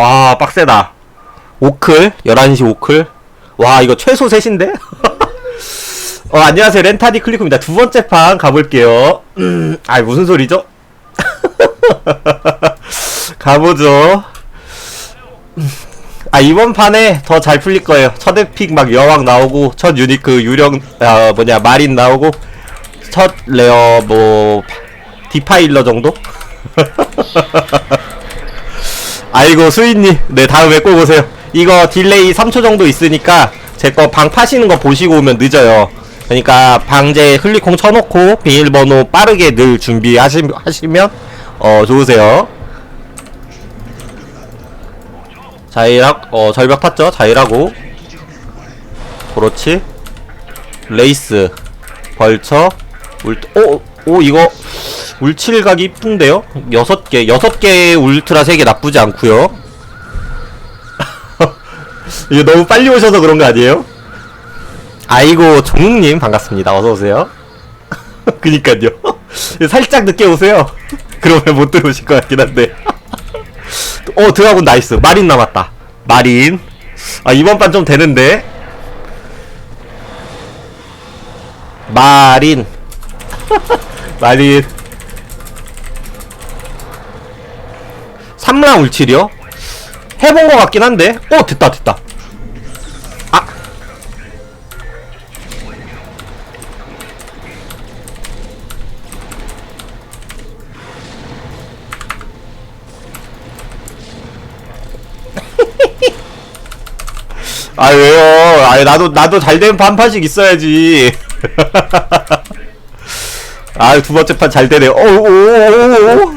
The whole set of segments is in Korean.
와 빡세다. 오클? 11시 오클? 와 이거 최소 셋인데? 어 안녕하세요. 렌타디 클리코입니다. 두 번째 판 가볼게요. 음, 아 무슨 소리죠? 가보죠. 아 이번 판에 더 잘 풀릴 거예요. 첫 에픽 막 여왕 나오고 첫 유니크 유령 아 뭐냐 마린 나오고 첫 레어 뭐 디파일러 정도? 아이고 수인님. 네 다음에 꼭 오세요. 이거 딜레이 3초 정도 있으니까 제 거 방 파시는 거 보시고 오면 늦어요. 그러니까 방제 흘리콩 쳐놓고 비밀번호 빠르게 늘 준비하시면 어 좋으세요. 자이락 어 절벽 탔죠? 자이라고. 그렇지. 레이스. 벌처 울 오, 오 이거 울칠각이 이쁜데요? 여섯 개 여섯 개 울트라 세 개 나쁘지 않고요. 이거 너무 빨리 오셔서 그런 거 아니에요? 아이고 종욱님 반갑습니다. 어서 오세요. 그니까요. 살짝 늦게 오세요. 그러면 못 들어오실 것 같긴 한데. 어 드라군 나이스. 마린 남았다. 마린. 아 이번 판 좀 되는데. 마린 마린 3랑 울칠이요? 해본 것 같긴 한데 어 됐다 됐다 아 아 왜요? 아 나도 나도 잘 된 반판씩 있어야지. 아 두 번째 판 잘 되네. 오 오 오 오.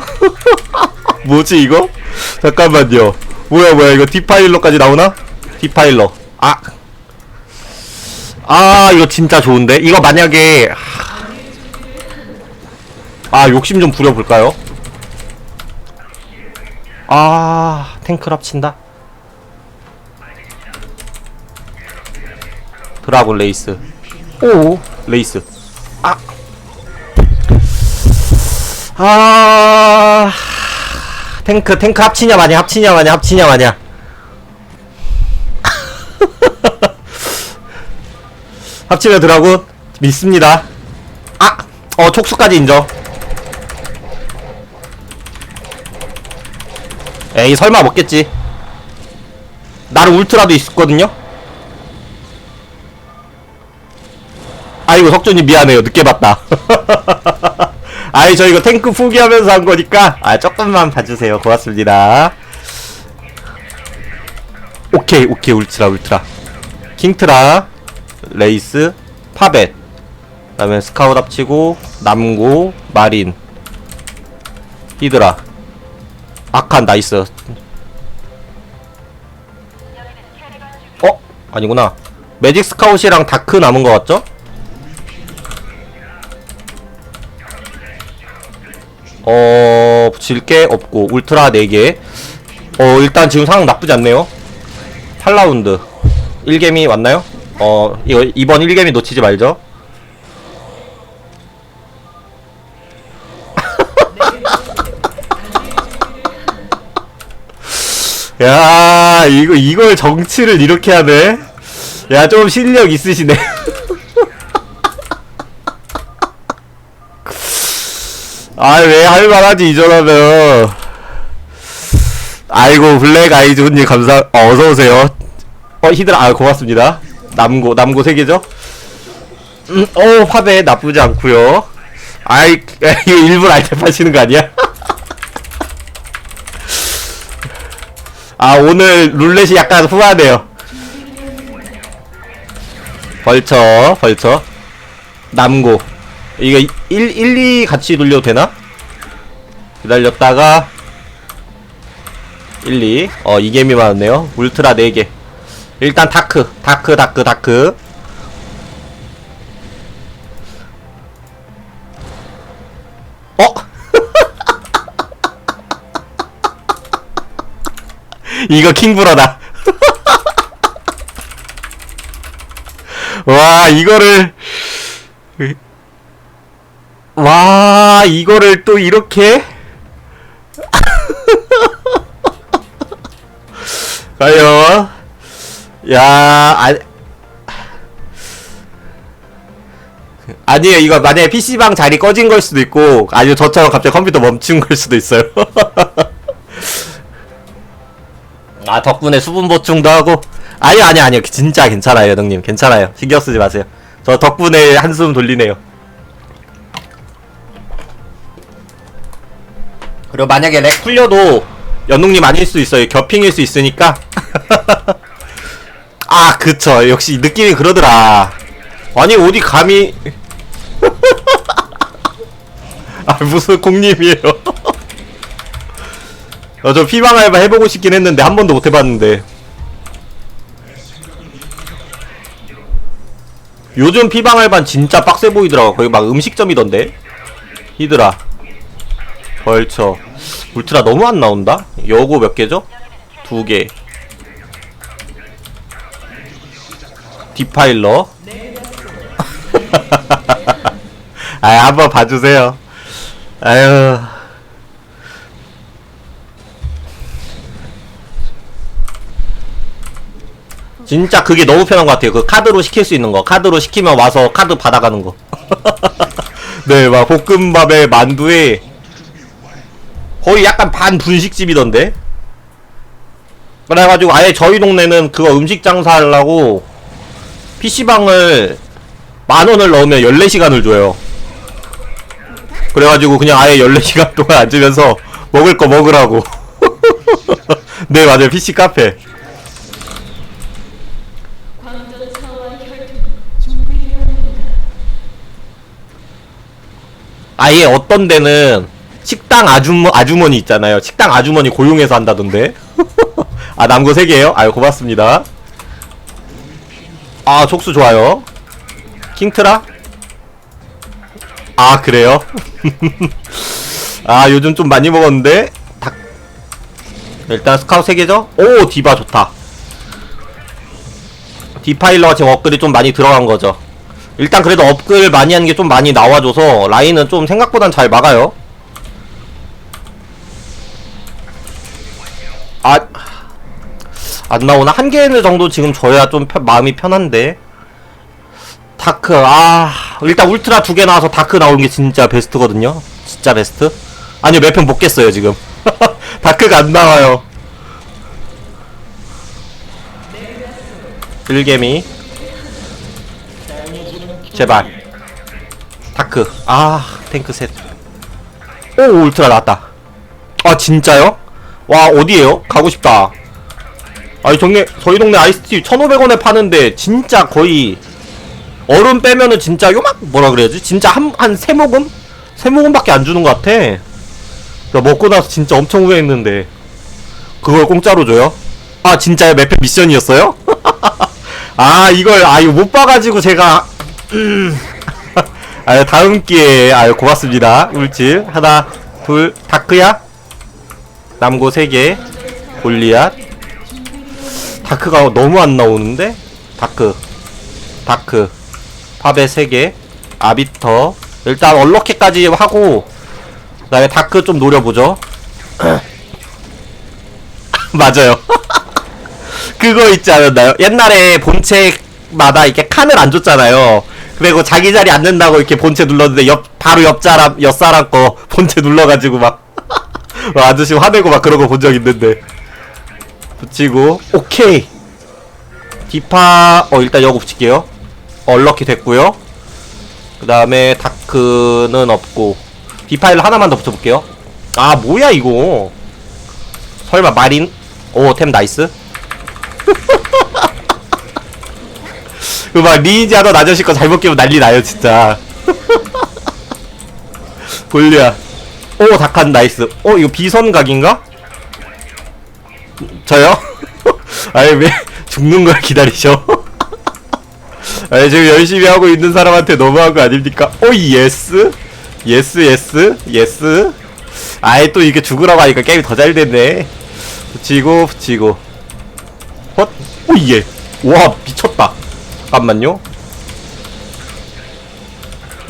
뭐지 이거? 잠깐만요. 뭐야 뭐야 이거 디파일러까지 나오나? 디파일러. 아. 아 이거 진짜 좋은데? 이거 만약에 아 욕심 좀 부려볼까요? 아 탱크랍 친다. 드라곤 레이스. 오 레이스. 아. 아. 탱크 탱크 합치냐 마냐 합치냐 마냐 합치냐 마냐. 합치면 드라곤 믿습니다. 아. 어 촉수까지 인정. 에이 설마 먹겠지. 나는 울트라도 있었거든요. 아이고 석준님 미안해요 늦게 봤다 아이 저 이거 탱크 포기하면서 한 거니까. 아 조금만 봐주세요. 고맙습니다. 오케이 오케이. 울트라 울트라. 킹트라 레이스 파벳. 그 다음에 스카웃 합치고 남고 마린. 히드라. 아칸 나이스. 어? 아니구나. 매직 스카웃이랑 다크 남은 거 같죠? 어, 붙일 게 없고, 울트라 4개. 어, 일단 지금 상황 나쁘지 않네요. 8라운드. 1개미 왔나요? 어, 이거, 이번 1개미 놓치지 말죠. 야, 이거, 이걸 정치를 이렇게 하네? 야, 좀 실력 있으시네. 아, 왜 할만하지, 이전하면. 아이고, 블랙 아이즈님 감사, 어, 어서 오세요. 어, 히드라, 아, 고맙습니다. 남고, 남고 3개죠? 음, 어, 화배 나쁘지 않고요 아이, 이거 일부러 알테 파시는 거 아니야? 아, 오늘 룰렛이 약간 후하네요. 벌쳐, 벌쳐. 남고. 이거 1, 1, 2 같이 돌려도 되나? 기다렸다가 1, 2. 어, 이게임이 많았네요. 울트라 4개. 일단 다크, 다크, 다크, 다크. 어? 이거 킹브러다. 와, 이거를 와 이거를 또 이렇게 아유. 야, 아, 아니에요. 이거 만약에 PC방 자리 꺼진 걸 수도 있고, 아니면 저처럼 갑자기 컴퓨터 멈춘 걸 수도 있어요. 아, 덕분에 수분 보충도 하고. 아니요, 아니요, 아니요. 진짜 괜찮아요, 형님. 괜찮아요. 신경 쓰지 마세요. 저 덕분에 한숨 돌리네요. 그리고 만약에 렉 풀려도 연웅님 아닐 수 있어요. 겹핑일 수 있으니까. 아, 그쵸. 역시 느낌이 그러더라. 아니, 어디 감히. 아, 무슨 공님이에요. 어, 저 피방 알바 해보고 싶긴 했는데, 한 번도 못 해봤는데. 요즘 피방 알바는 진짜 빡세 보이더라고. 거기 막 음식점이던데. 히드라. 벌처. 울트라 너무 안 나온다? 여고 몇 개죠? 두 개. 디파일러. 아, 한번 봐주세요. 아유. 진짜 그게 너무 편한 것 같아요. 그 카드로 시킬 수 있는 거. 카드로 시키면 와서 카드 받아가는 거. 네, 막 볶음밥에 만두에 거의 약간 반 분식집이던데. 그래가지고 아예 저희 동네는 그거 음식 장사하려고 PC방을 만 원을 넣으면 14시간을 줘요. 그래가지고 그냥 아예 14시간 동안 앉으면서 먹을 거 먹으라고. 네, 맞아요. PC 카페. 아예 어떤 데는 식당 아주머, 아주머니 있잖아요. 식당 아주머니 고용해서 한다던데. 아, 남고 3개요? 아유, 고맙습니다. 아, 촉수 좋아요. 킹트라? 아, 그래요? 아, 요즘 좀 많이 먹었는데. 닭. 일단 스카우 3개죠? 오, 디바 좋다. 디파일러가 지금 업글이 좀 많이 들어간 거죠. 일단 그래도 업글 많이 하는 게 좀 많이 나와줘서 라인은 좀 생각보단 잘 막아요. 아, 안 나오나? 한 개 정도 지금 줘야 좀 편- 마음이 편한데. 다크, 아, 일단 울트라 두 개 나와서 다크 나오는 게 진짜 베스트거든요. 진짜 베스트. 아니요, 몇 편 못 깼어요, 지금. 다크가 안 나와요. 들개미. 제발. 다크. 아, 탱크 셋. 오, 울트라 나왔다. 아, 진짜요? 와, 어디에요? 가고 싶다. 아니, 정리, 저희 동네 아이스티 1,500원에 파는데, 진짜 거의, 얼음 빼면은 진짜 요막, 뭐라 그래야지? 진짜 한, 한 세 모금? 세 모금밖에 안 주는 것 같아. 나 먹고 나서 진짜 엄청 후회했는데. 그걸 공짜로 줘요? 아, 진짜요? 맵펜 미션이었어요? 아, 이걸, 아, 이거 못 봐가지고 제가, 음. 아유, 다음 기회에, 아유, 고맙습니다. 울집. 하나, 둘, 다크야? 남고 세 개. 골리앗. 다크가 너무 안 나오는데? 다크. 다크. 팝에 세 개. 아비터. 일단 얼럭키까지 하고, 그 다음에 다크 좀 노려보죠. 맞아요. 그거 있지 않았나요? 옛날에 본책마다 이렇게 칸을 안 줬잖아요. 그리고 자기 자리 앉는다고 이렇게 본체 눌렀는데 옆 바로 옆 사람 옆 사람 거 본체 눌러가지고 막 막 아저씨 화내고 막 그런 거 본 적 있는데. 붙이고 오케이. 디파 어 일단 여고 붙일게요. 얼럭키 됐고요. 그 다음에 다크는 없고. 디파일 하나만 더 붙여볼게요. 아 뭐야 이거. 설마 마린? 오템 나이스. 그막 리니지 하던 아저씨 거 잘못 끼면 난리 나요 진짜. 골리야 오 다칸 나이스 어 이거 비선각인가? 저요? 아니 왜 죽는 걸 기다리셔? 아니 지금 열심히 하고 있는 사람한테 너무한 거 아닙니까? 오 예스 예스 예스 예스 아예 또 이게 죽으라고 하니까 게임이 더 잘 됐네 붙이고 붙이고 헛? 오예 와 미쳤다 잠깐만요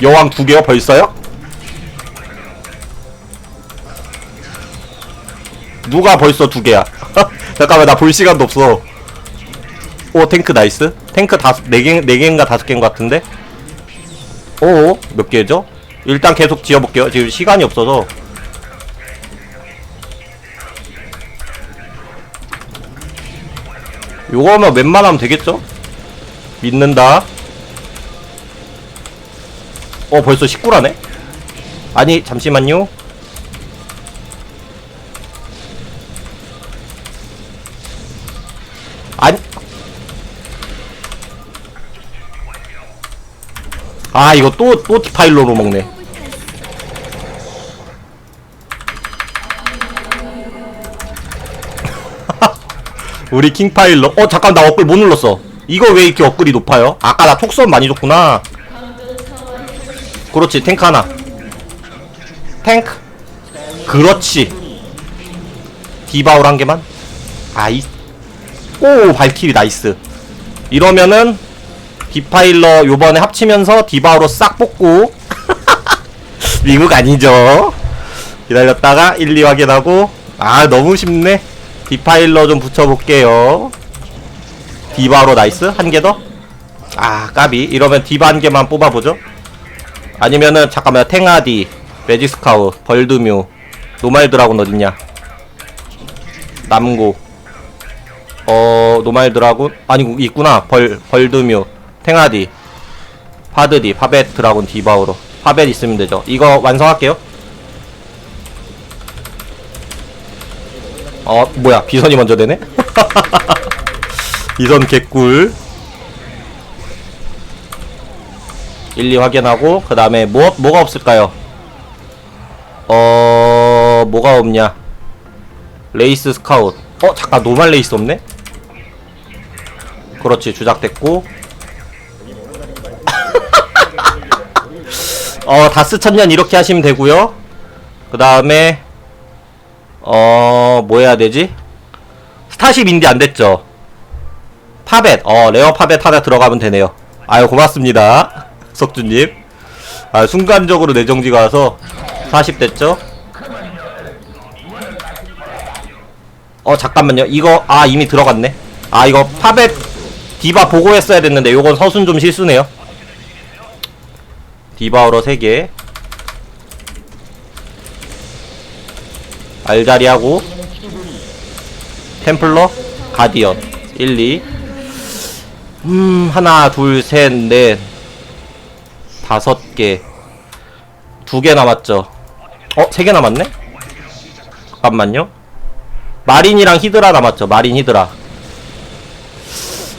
여왕 두 개요 벌써요? 누가 벌써 두 개야? 잠깐만 나 볼 시간도 없어. 오 탱크 나이스. 탱크 다섯 네개네 개인가 다섯 개인 것 같은데? 오 몇 개죠? 일단 계속 지어볼게요. 지금 시간이 없어서. 요거면 웬만하면 되겠죠? 믿는다. 어 벌써 19라네? 아니 잠시만요 아 이거 또 또 디파일러로 먹네. 우리 킹파일러 어 잠깐 나 업글 못 눌렀어. 이거 왜 이렇게 업글이 높아요? 아까 나 톡선 많이 줬구나. 그렇지 탱크 하나. 탱크. 그렇지. 디바울 한 개만. 아이. 오 발키리 나이스. 이러면은 디파일러 요번에 합치면서 디바우로 싹 뽑고 미국 아니죠. 기다렸다가 1, 2 확인하고. 아 너무 쉽네. 디파일러 좀 붙여볼게요. 디바로 나이스. 한 개 더? 아 까비. 이러면 디바 한 개만 뽑아보죠. 아니면은 잠깐만 탱아디 매지스카우 벌드뮤 노말 드라곤 어딨냐? 남고. 어 노말 드라곤? 아니 있구나. 벌 벌드뮤 탱아디 파드디 파벳 드라곤 디바우로 파벳 있으면 되죠 이거 완성할게요 어 뭐야 비선이 먼저 되네 비선 개꿀 1, 2 확인하고 그 다음에 뭐 뭐가 없을까요? 어 뭐가 없냐? 레이스 스카웃. 어 잠깐 노말 레이스 없네? 그렇지 주작됐고. 어 다스 천년 이렇게 하시면 되고요. 그 다음에 어 뭐 해야 되지? 스타쉽 인디 안 됐죠? 파벳 어 레어 파벳 하나 들어가면 되네요. 아유 고맙습니다. 석주님. 아, 순간적으로 내정지가 와서 40 됐죠? 어, 잠깐만요. 이거, 아, 이미 들어갔네. 아, 이거 파벳 디바 보고 했어야 됐는데, 요건 서순 좀 실수네요. 디바우러 3개. 알자리 하고, 템플러, 가디언. 1, 2. 음, 하나, 둘, 셋, 넷. 다섯 개. 두 개 남았죠. 어, 세 개 남았네? 잠깐만요. 마린이랑 히드라 남았죠. 마린 히드라.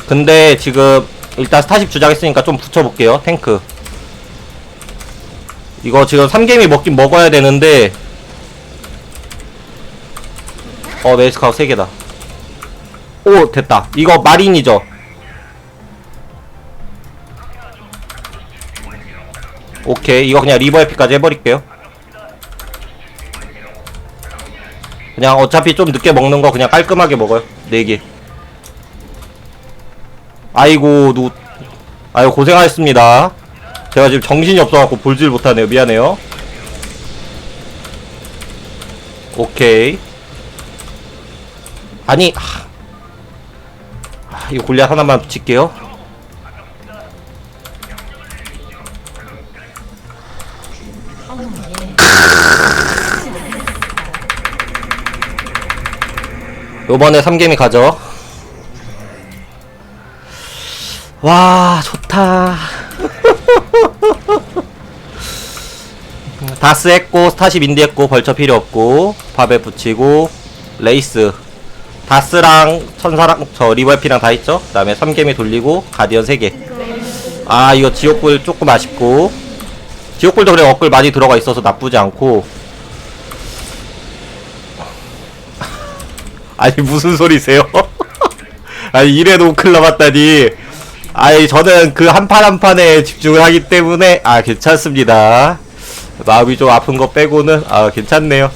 근데 지금 일단 스타십 주작했으니까 좀 붙여볼게요. 탱크. 이거 지금 3개미 먹긴 먹어야 되는데. 어 메이스카우 3개다. 오 됐다. 이거 마린이죠. 오케이. 이거 그냥 리버 에피까지 해버릴게요. 그냥 어차피 좀 늦게 먹는 거 그냥 깔끔하게 먹어요. 4개. 아이고 누 아이고 고생하셨습니다 제가 지금 정신이 없어갖고 볼질 못하네요 미안해요 오케이 아니 하. 아, 이거 골리앗 하나만 붙일게요 요번에 3개미 가죠. 와, 좋다. 다스 했고, 스타시 민디 했고, 벌처 필요 없고, 밥에 붙이고, 레이스. 다스랑 천사랑, 저 리버피랑 다 있죠? 그 다음에 3개미 돌리고, 가디언 3개. 아, 이거 지옥불 조금 아쉽고, 지옥불도 그래, 업글 많이 들어가 있어서 나쁘지 않고, 아니 무슨 소리세요? 아니 이래도 클 남았다니 아니 저는 그 한 판 한 판에 집중을 하기 때문에 아 괜찮습니다 마음이 좀 아픈 거 빼고는 아 괜찮네요.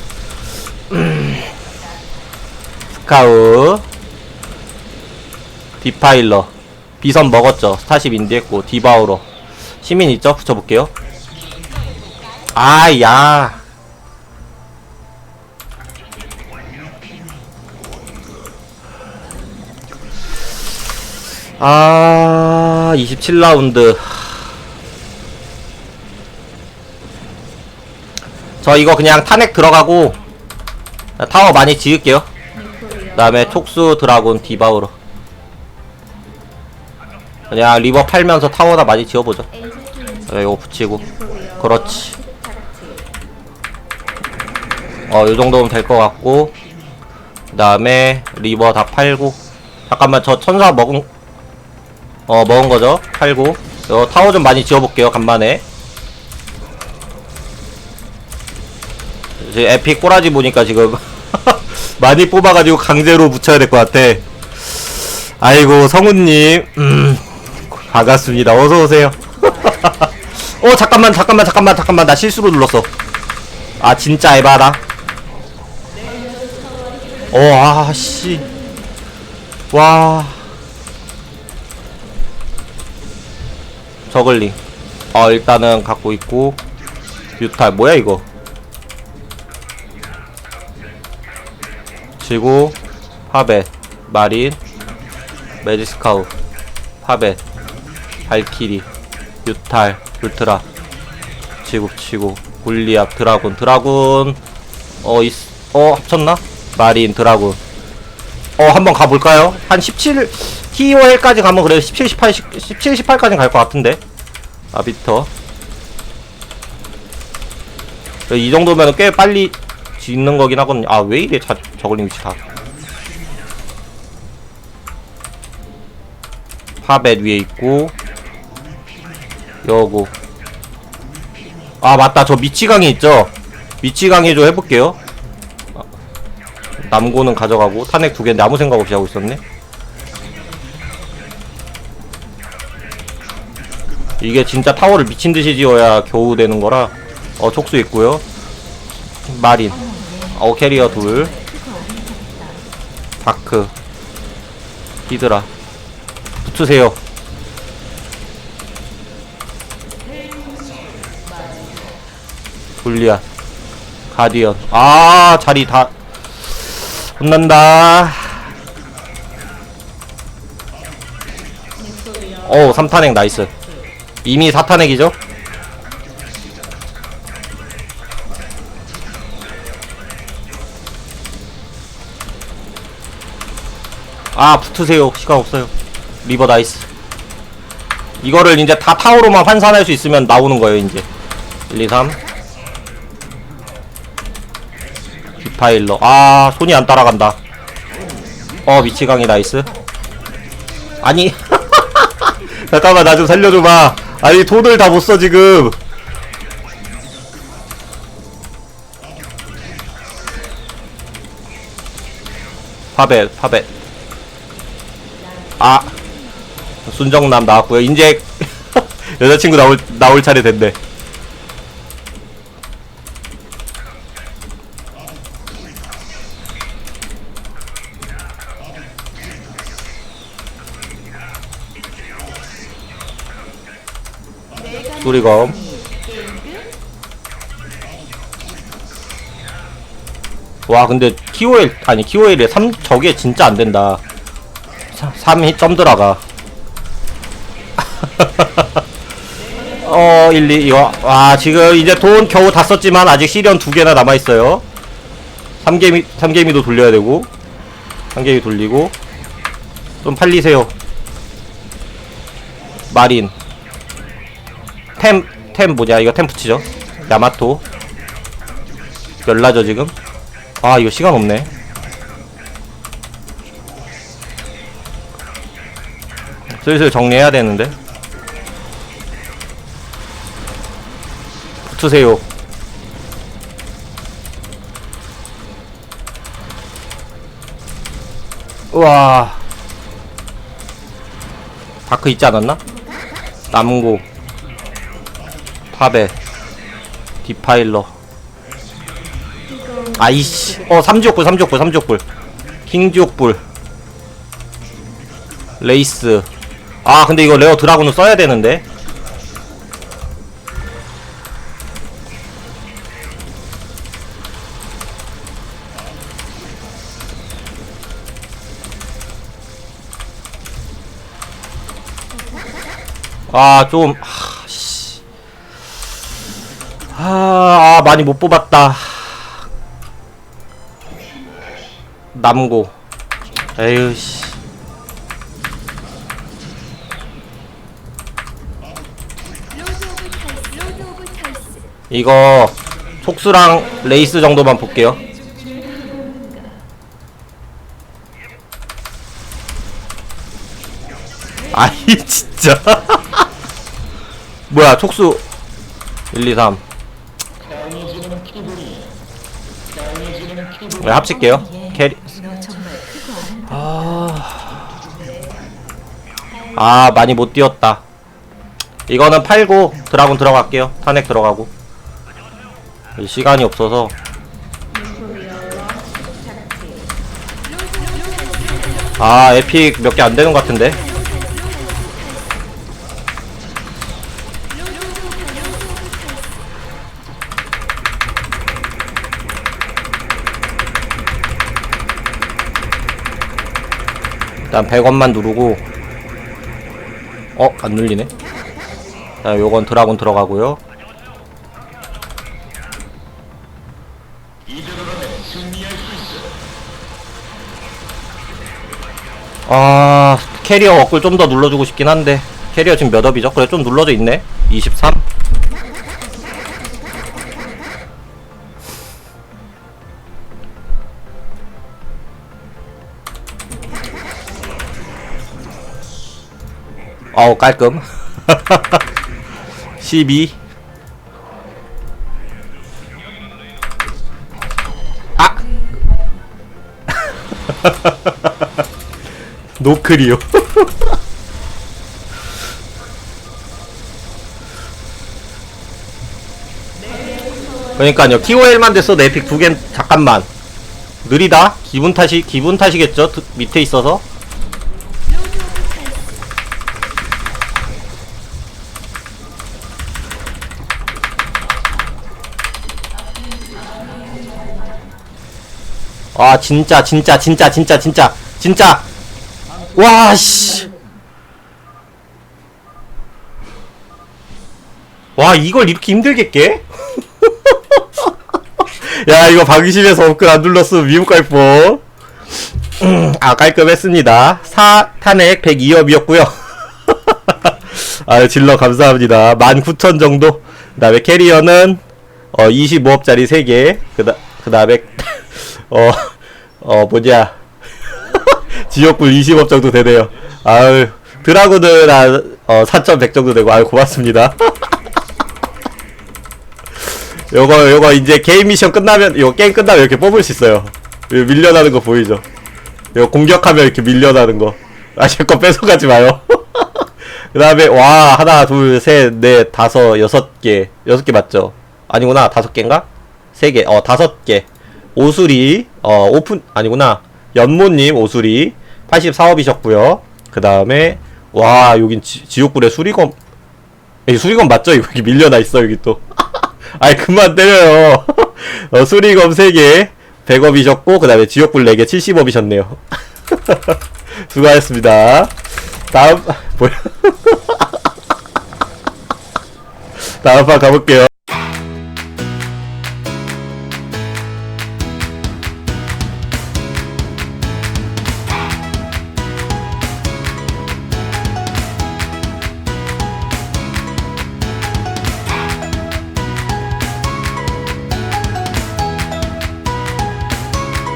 스카우. 디파일러. 비선 먹었죠. 스타십 인디했고 디바우로. 시민 있죠? 붙여볼게요. 아야. 아 27라운드. 저 이거 그냥 탄핵 들어가고 타워 많이 지을게요. 그 다음에 촉수 드라곤 디바우로. 그냥 리버 팔면서 타워다 많이 지어보죠. 자, 이거 붙이고. 그렇지. 어, 요 정도면 될 것 같고. 그 다음에 리버 다 팔고. 잠깐만, 저 천사 먹은, 어, 먹은 거죠? 팔고. 요 타워 좀 많이 지어볼게요, 간만에. 이제 에픽 꼬라지 보니까 지금 많이 뽑아가지고 강제로 붙여야 될 것 같아. 아이고, 성우님. 음, 반갑습니다. 어서 오세요. 어, 잠깐만, 잠깐만, 잠깐만, 잠깐만. 나 실수로 눌렀어. 아, 진짜 에바다. 어, 아, 씨. 와. 저글링. 어, 일단은 갖고 있고. 뮤탈, 뭐야, 이거? 지구, 파벳, 마린, 매지스카우, 파벳, 발키리, 뮤탈, 울트라, 지구, 치고, 골리앗, 드라군, 드라군, 어, 있, 어, 합쳤나? 마린, 드라군. 어, 한번 가볼까요? 한 17, TOL까지 가면 그래도 17, 18, 17, 18까지 갈 것 같은데. 아비터. 이 정도면 꽤 빨리 짓는 거긴 하거든요. 아, 왜 이래, 자, 저글링 위치 다. 파벳 위에 있고, 여고. 아, 맞다. 저 미치강이 있죠? 미치강이 좀 해볼게요. 아, 남고는 가져가고, 탄핵 두 개인데 아무 생각 없이 하고 있었네. 이게 진짜 타워를 미친 듯이 지어야 겨우 되는 거라, 어, 촉수 있고요. 마린. 어, 캐리어 둘. 다크. 히드라. 붙으세요. 불리아. 가디언. 아, 자리 다. 혼난다. 오, 3탄핵 나이스. 이미 4탄핵이죠? 아 붙으세요. 시간 없어요. 리버 나이스. 이거를 이제 다 타워로만 환산할 수 있으면 나오는 거예요 이제. 1 2 3 디파일러. 아 손이 안 따라간다. 어 미치광이 나이스. 아니 잠깐만 나 좀 살려줘봐. 아니 돈을 다 못 써 지금. 파벳 파벳 아. 순정남 나왔고요. 이제 여자친구 나올 나올 차례 됐네. 수리검. 와 근데 TOL 아니 TOL에 3 저게 진짜 안 된다 3이 점 들어가. 어 1, 2 이거. 와 지금 이제 돈 겨우 다 썼지만 아직 시련 두 개나 남아있어요. 3개미 3개미도 돌려야 되고 3개미 돌리고. 좀 팔리세요. 마린. 템, 템 뭐냐? 이거 템 붙이죠. 야마토. 열나죠 지금? 아 이거 시간 없네 슬슬 정리해야 되는데. 붙으세요. 우와. 다크 있지 않았나? 남고. 파베 디파일러. 아이씨. 어 삼지옥불 삼지옥불 삼지옥불. 킹지옥불. 레이스 아 근데 이거 레어 드라군을 써야 되는데 아, 좀, 하, 씨. 아, 아, 많이 못 뽑았다. 남고. 에휴, 씨. 이거, 속수랑 레이스 정도만 볼게요. 아이, 진짜. 뭐야, 촉수. 1, 2, 3. 네, 합칠게요. 캐리. 아. 아, 많이 못 뛰었다. 이거는 팔고 드라군 들어갈게요. 탄핵 들어가고. 시간이 없어서. 아, 에픽 몇 개 안 되는 것 같은데. 일단 100원만 누르고 어? 안 눌리네 자 요건 드라곤 들어가고요 아 캐리어 워클 좀더 눌러주고 싶긴 한데. 캐리어 지금 몇 업이죠? 그래 좀 눌러져 있네. 23 어우 깔끔. 12 아! 노크리오 그러니까요. TOL만 됐어도 에픽 두 개 잠깐만. 느리다? 기분 탓이 기분 탓이겠죠? 드- 밑에 있어서? 아 진짜 진짜 진짜 진짜 진짜 진짜 와 씨. 와 이걸 이렇게 힘들게? 깨? 야 이거 방심해서 업글 안 눌렀으면 미국 갈뻔. 아 깔끔했습니다. 4 탄핵 102업이었고요. 아유 질러 감사합니다. 19,000 정도. 그 다음에 캐리어는 어 25업짜리 3개. 그 다 그 다음에 어, 어, 뭐냐. 지역불 20업 정도 되네요. 아유, 드라군은 한, 어, 4.100 정도 되고, 아유, 고맙습니다. 요거, 요거, 이제 게임 미션 끝나면, 요거 게임 끝나면 이렇게 뽑을 수 있어요. 요 밀려나는 거 보이죠? 요거 공격하면 이렇게 밀려나는 거. 아, 제 거 뺏어가지 마요. 그 다음에, 와, 하나, 둘, 셋, 넷, 다섯, 여섯 개. 여섯 개 맞죠? 아니구나, 다섯 개인가? 세 개, 어, 다섯 개. 오수리, 어, 오픈, 아니구나. 연모님, 오수리. 84업이셨고요 그 다음에, 와, 여긴 지, 지옥불의 수리검. 이 수리검 맞죠? 이거 여기 밀려나 있어, 여기 또. 아이, 그만 때려요. 어, 수리검 3개, 100업이셨고, 그 다음에 지옥불 4개, 70업이셨네요. 수고하셨습니다. 다음, 뭐야. 다음 판 가볼게요.